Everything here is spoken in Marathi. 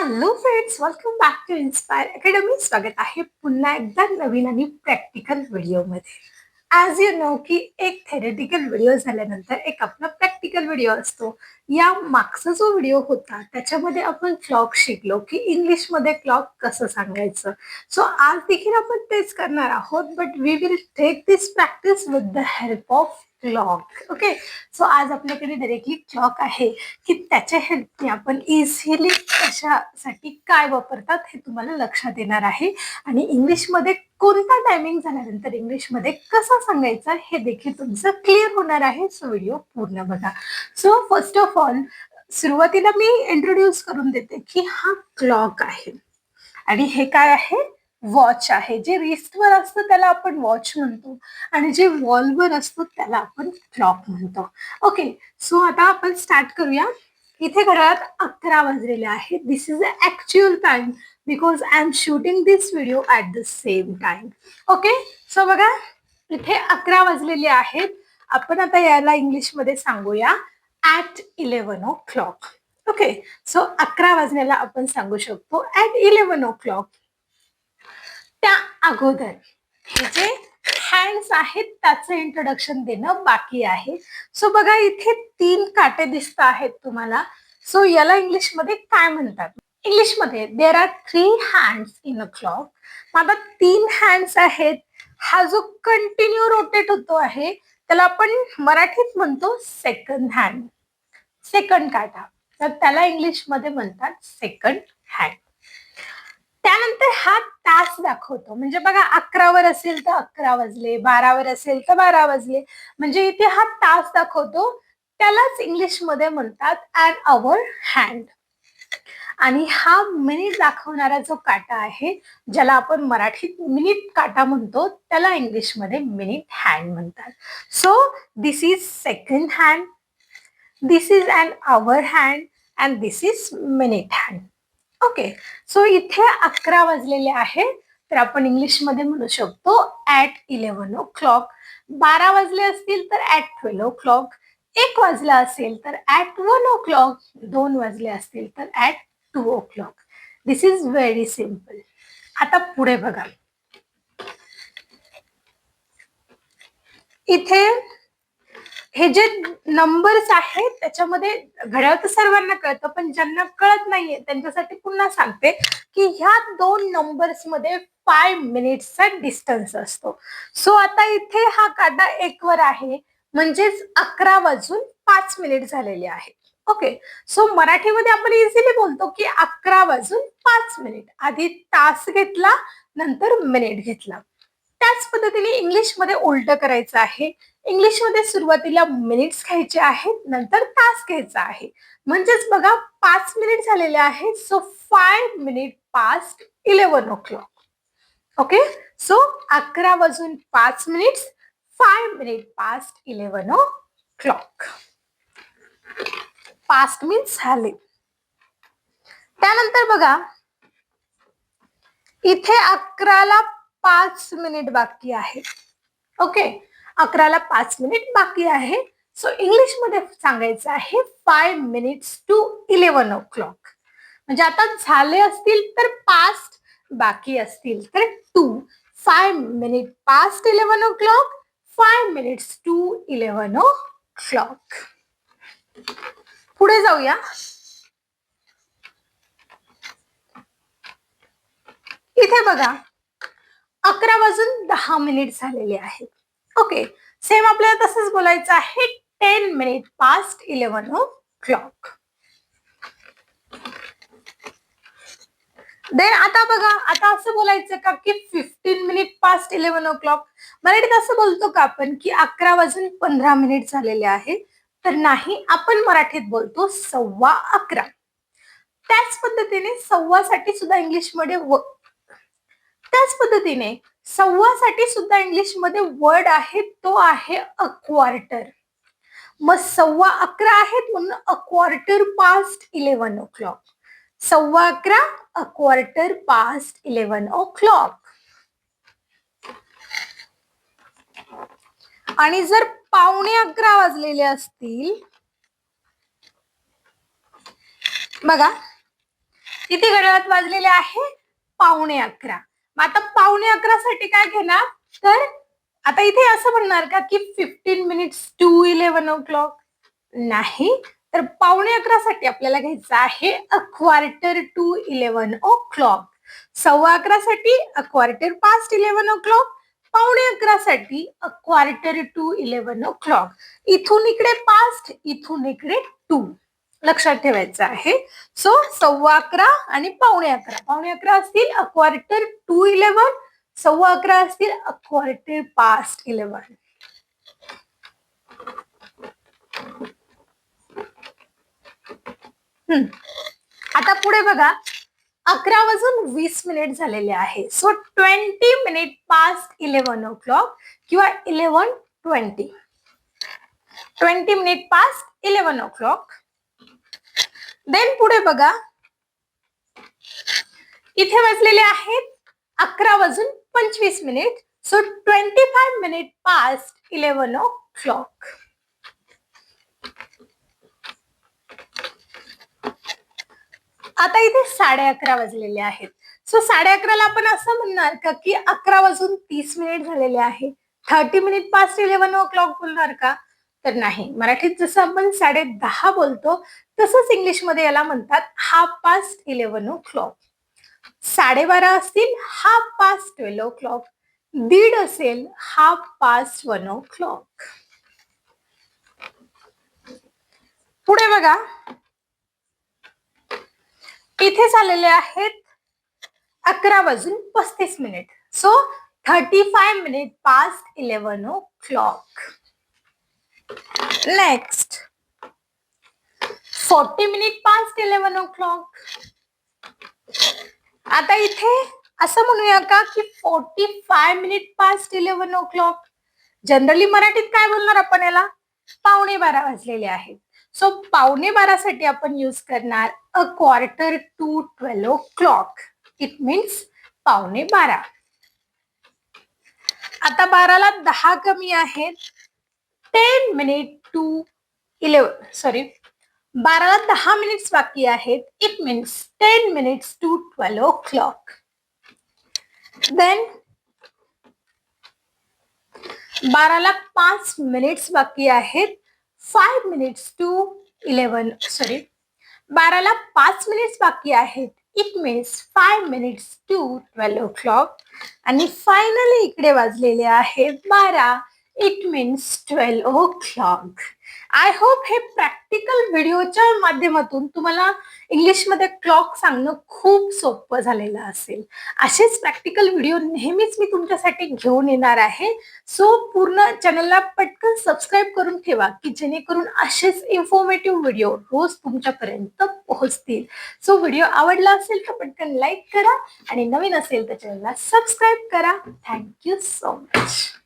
Hello friends welcome back to Inspire Academy स्वागत आहे पुन्हा एकदा नवीन आणि प्रॅक्टिकल व्हिडिओमध्ये ॲज यू नो की एक थेरेटिकल व्हिडिओ झाल्यानंतर एक आपला प्रॅक्टिकल व्हिडिओ असतो. या मागचा जो व्हिडिओ होता त्याच्यामध्ये आपण क्लॉक शिकलो की इंग्लिशमध्ये क्लॉक कसं सांगायचं. सो आज देखील आपण तेच करणार आहोत but we will take this practice with the help of clock okay so आज आपल्याकडे डायरेक्टली क्लॉक आहे की त्याच्या हेल्पने आपण इझिली कशासाठी काय वापरतात हे तुम्हाला लक्षात येणार आहे. आणि इंग्लिशमध्ये कोणता टायमिंग झाल्यानंतर इंग्लिशमध्ये कसं सांगायचं हे देखील तुमचं क्लिअर होणार आहे. सो व्हिडिओ पूर्ण बघा. सो फर्स्ट ऑफ ऑल सुरुवातीला मी इंट्रोड्यूस करून देते की हा क्लॉक आहे. आणि हे काय आहे? वॉच आहे. जे रिस्टवर असतं त्याला आपण वॉच म्हणतो आणि जे वॉलवर असतो त्याला आपण क्लॉक म्हणतो. ओके सो आता आपण स्टार्ट करूया. इथे घरात अकरा वाजलेले आहेत this is a actual time because I am shooting this video at the same time okay so बघा इथे अकरा वाजलेले आहेत. आपण आता याला इंग्लिशमध्ये सांगूया. At eleven o'clock okay so अकरा वाजण्याला आपण सांगू शकतो. ऍट इलेव्हन ओ क्लॉक त्या अगोदर. हे जे हँड्स आहेत त्याचं इंट्रोडक्शन देणं बाकी आहे. सो बघा इथे तीन काटे दिसत आहेत तुम्हाला. सो याला इंग्लिशमध्ये काय म्हणतात? इंग्लिशमध्ये there are three hands in a clock माझा तीन हँड्स आहेत. हा जो कंटिन्यू रोटेट होतो आहे त्याला आपण मराठीत म्हणतो सेकंड हँड सेकंड काटा. तर त्याला इंग्लिशमध्ये म्हणतात सेकंड हँड त्यानंतर हा तास दाखवतो. म्हणजे बघा अकरावर असेल तर अकरा वाजले बारावर असेल तर बारा वाजले. म्हणजे इथे हा तास दाखवतो. त्यालाच इंग्लिशमध्ये म्हणतात अँड अवर हँड. आणि हा मिनिट दाखवणारा जो काटा आहे ज्याला आपण मराठीत मिनिट काटा म्हणतो त्याला इंग्लिशमध्ये मिनिट हँड म्हणतात. So this is second hand this is and hour hand and this is minute hand okay so इथे अकरा वाजलेले आहे. तर आपण इंग्लिशमध्ये म्हणू शकतो ऍट इलेव्हन ओ क्लॉक बारा वाजले असतील तर ऍट ट्वेल्व ओ क्लॉक एक वाजला असेल तर ऍट वन ओ क्लॉक दोन वाजले असतील तर at two o'clock this is very simple आता पुढे बघा. इथे हे जे नंबर्स आहेत त्याच्यामध्ये घड्याळ तर सर्वांना कळतं पण ज्यांना कळत नाहीये त्यांच्यासाठी पुन्हा सांगते की ह्या दोन नंबर्समध्ये फाय मिनिट्सचा डिस्टन्स असतो. सो आता इथे हा काटा एक वर आहे म्हणजेच अकरा वाजून पाच मिनिट झालेले आहेत ओके सो मराठीमध्ये आपण इझिली बोलतो की अकरा वाजून पाच मिनिट आधी तास घेतला नंतर मिनिट घेतला. त्याच पद्धतीने इंग्लिशमध्ये उलट करायचं आहे. इंग्लिशमध्ये सुरुवातीला मिनिट्स घ्यायचे आहेत नंतर तास घ्यायचा आहे. म्हणजेच बघा पाच मिनिट झालेले आहेत so five minute past eleven o'clock okay so अकरा वाजून पाच minute five minute past eleven o'clock past means झाले. त्यानंतर बघा इथे अकराला पाच मिनिट बाकी आहे. ओके अकराला पाच मिनिट बाकी आहे. सो इंग्लिशमध्ये सांगायचं आहे five minutes to eleven o'clock म्हणजे आता झाले असतील तर पास्ट बाकी असतील तर to five minute past eleven o'clock five minutes to eleven o'clock पुढे जाऊया. इथे बघा. अकरा वाजून दहा मिनिट झालेले आहेत. ओके सेम आपल्याला तसंच बोलायचं आहे. Ten minute past eleven o'clock then आता बघा आता असं बोलायचं का की fifteen minute past eleven o'clock मराठीत असं बोलतो का आपण की अकरा वाजून पंधरा मिनिट झालेले आहे? तर नाही आपण मराठीत बोलतो सव्वा अकरा. त्याच पद्धतीने सव्वासाठी सुद्धा इंग्लिशमध्ये त्याच पद्धतीने सव्वासाठी सुद्धा इंग्लिशमध्ये वर्ड आहे तो आहे अक्वार्टर मग सव्वा अकरा आहेत म्हणून a quarter past eleven o'clock सव्वा अकरा a quarter past eleven o'clock आणि जर पावणे अकरा वाजलेले असतील बघा किती घड्याळात वाजलेले आहे? पावणे अकरा. मग आता पावणे अकरा साठी काय घेणार? तर आता इथे असं म्हणणार का की fifteen minutes to eleven o'clock नाही. तर पावणे अकरा साठी आपल्याला घ्यायचं आहे a quarter to eleven o'clock सव्वा अकरा साठी a quarter past eleven o'clock पावणे अकरा साठी a quarter to eleven o'clock इथून इकडे पास्ट इथून इकडे टू लक्षात ठेवायचं आहे. सो सव्वा अकरा आणि पावणे अकरा. पावणे अकरा असतील अ क्वार्टर टू इलेव्हन सव्वा अकरा असतील अ क्वार्टर पास्ट इलेव्हन आता पुढे बघा. अकरा वाजून वीस मिनिट झालेले आहे. So twenty minute past eleven o'clock किंवा eleven twenty twenty minute past eleven o'clock then पुढे बघा. इथे वाजलेले आहेत अकरा वाजून पंचवीस minute. So twenty five minute past eleven o'clock आता इथे साडे अकरा वाजलेले आहेत. सो साडे अकराला आपण असं म्हणणार का की अकरा वाजून तीस मिनिट झालेले आहे. Thirty minute past eleven o'clock बोलणार का? तर नाही. मराठीत जसं आपण साडे दहा बोलतो तसंच इंग्लिशमध्ये याला म्हणतात half past eleven o'clock साडेबारा असतील half past twelve o'clock दीड असेल half past one o'clock पुढे बघा. इथे झालेले आहेत अकरा वाजून पस्तीस minute. So thirty five minute past eleven o'clock next forty minute past eleven o'clock. आता इथे असं म्हणूया का की forty five minute past eleven o'clock. Generally मराठीत काय बोलणार आपण याला? पावणे बारा वाजलेले आहेत. सो पावणे बारासाठी आपण यूज करणार a quarter to twelve o'clock it means पावणे बारा. आता बाराला दहा कमी आहेत. Ten minute to eleven sorry बाराला दहा मिनिट्स बाकी आहेत. It means ten minutes to twelve o'clock then बाराला पाच मिनिट्स बाकी आहेत. Five minutes to eleven sorry बाराला पाच मिनिट्स बाकी आहेत. It means five minutes to twelve o'clock आणि फायनली इकडे वाजलेले आहेत बारा. It means twelve o'clock I hope हे प्रॅक्टिकल व्हिडिओच्या माध्यमातून तुम्हाला इंग्लिशमध्ये क्लॉक सांगणं खूप सोपं झालेलं असेल. असेच प्रॅक्टिकल व्हिडिओ नेहमीच मी तुमच्यासाठी घेऊन येणार आहे. सो पूर्ण चॅनलला पटकन सबस्क्राईब करून ठेवा की जेणेकरून असेच इन्फॉर्मेटिव्ह व्हिडिओ रोज तुमच्यापर्यंत पोहोचतील. सो व्हिडिओ आवडला असेल तर पटकन लाईक करा आणि नवीन असेल तर चॅनलला सबस्क्राईब करा. Thank you so much